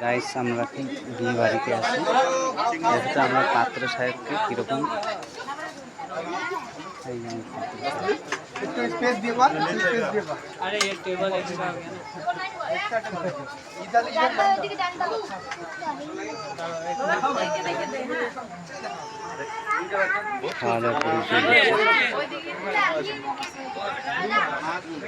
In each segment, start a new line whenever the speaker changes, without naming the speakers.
Guys আমরা কি বিয়ে বাড়িতে আছি? দেখতে আমরা পাত্র সাহেবকে কীরকম? এই যে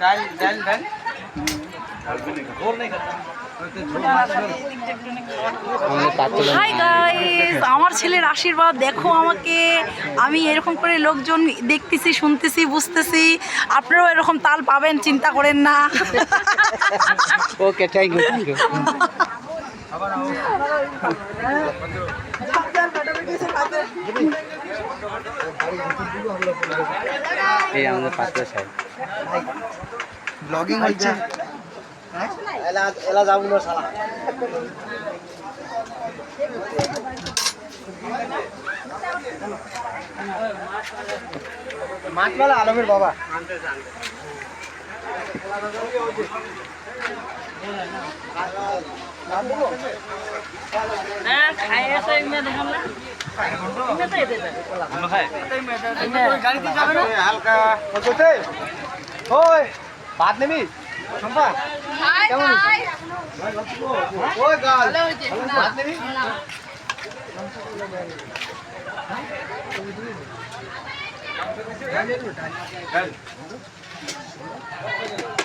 ডাল ডাল ডাল
হাই গাইস আমার ছেলের আশীর্বাদ দেখো আমাকে আমি এরকম করে লোকজন দেখতেছি শুনতেছি বুঝতেছি আপনারাও এরকম তাল পাবেন চিন্তা করেন না।
ওকে থ্যাংক ইউ এই আমাদের পাত্র সাহেব
ব্লগিং হচ্ছে। এলা এলা যাব না শালা। মাছওয়ালা আলমের বাবা।
हाँ
ভাত নেবি শম্পা কেমন ভাত নেবি Thank you.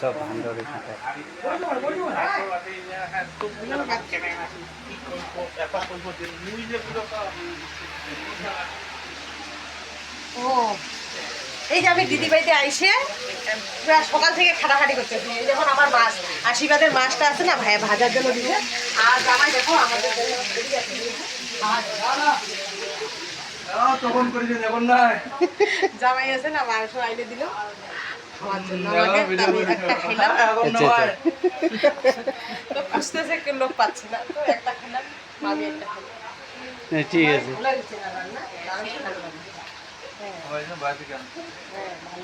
সব ভান্ডারে
ও এই যে আমি দিদি বাড়িতে আইসে পুরা সকাল থেকে খাটাখাটি করতেছি এই যখন আমার মাছ আশীর্বাদের মাছটা আছে না ভাইয়া ভাজার জন্য দিছে। আর জামাই দেখো আমাদের জামাই আছে না মাংস আইলে দিল। আমার জন্য আমাকে আমি একটা খাইলাম
আচ্ছা আচ্ছা।
তো খুঁজতেছে কেউ লোক পাচ্ছি না তো একটা খেলাম আমি একটা খেলাম।
হ্যাঁ, ঠিক আছে।
ভালো হয়েছে না রান্না দারুণ ভালো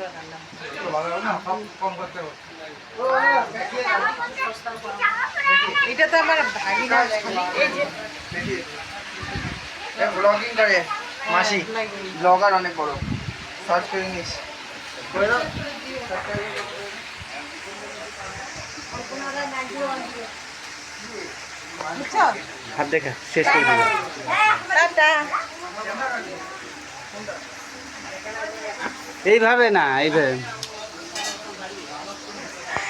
রান্না হ্যাঁ ভালো রান্না।
কম করতে হবে
এটা তো আমার ভাগিনা এই যে
ব্লগিং করে মাসি ব্লগার অনেক বড়। সার্চ করে নিস।
হাত দেখা শেষ করে দেবো। এইভাবে না এইভাবে।